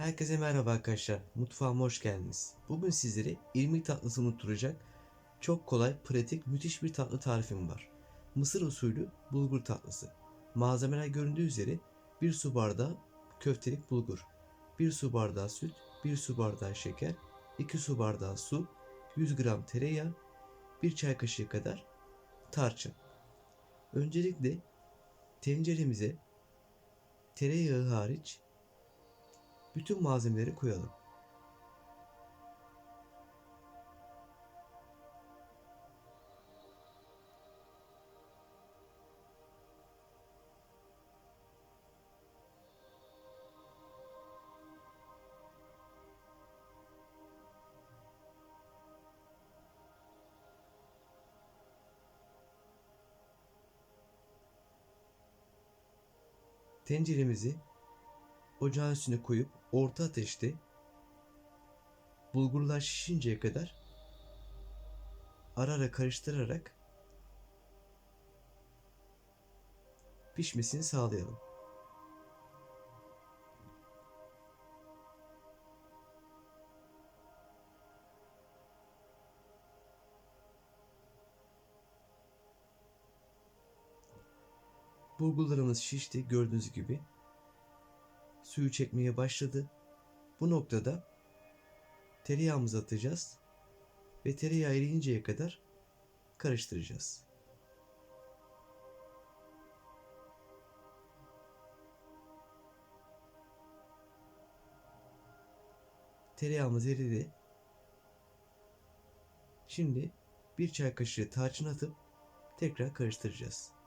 Herkese merhaba arkadaşlar. Mutfağıma hoş geldiniz. Bugün sizlere irmik tatlısı unutturacak çok kolay, pratik, müthiş bir tatlı tarifim var. Mısır usulü bulgur tatlısı. Malzemeler göründüğü üzere 1 su bardağı köftelik bulgur, 1 su bardağı süt, 1 su bardağı şeker, 2 su bardağı su, 100 gram tereyağı, 1 çay kaşığı kadar tarçın. Öncelikle tenceremize tereyağı hariç bütün malzemeleri koyalım. Tenceremizi ocağın üstüne koyup orta ateşte bulgurlar şişinceye kadar ara ara karıştırarak pişmesini sağlayalım. Bulgurlarımız şişti gördüğünüz gibi. Suyu çekmeye başladı. Bu noktada tereyağımızı atacağız ve tereyağı eriyinceye kadar karıştıracağız. Tereyağımız eridi. Şimdi bir çay kaşığı tarçın atıp tekrar karıştıracağız.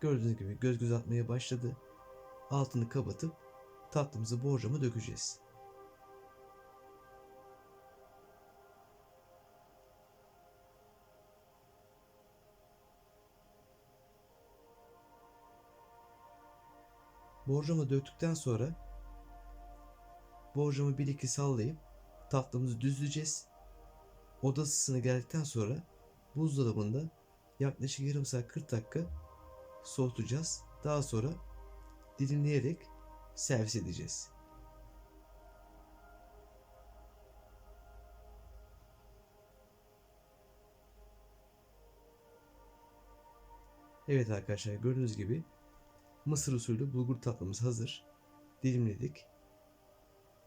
Gördüğünüz gibi göz göz atmaya başladı. Altını kapatıp tatlımızı borcama dökeceğiz. Borcama döktükten sonra borcamı bir iki sallayıp tatlımızı düzleyeceğiz. Oda ısısına geldikten sonra buzdolabında yaklaşık yarım saat 40 dakika soğutacağız. Daha sonra dilimleyerek servis edeceğiz. Evet arkadaşlar gördüğünüz gibi Mısır usulü bulgur tatlımız hazır. Dilimledik.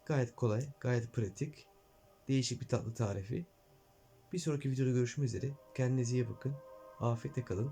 Gayet kolay, gayet pratik. Değişik bir tatlı tarifi. Bir sonraki videoda görüşmek üzere. Kendinize iyi bakın. Afiyetle kalın.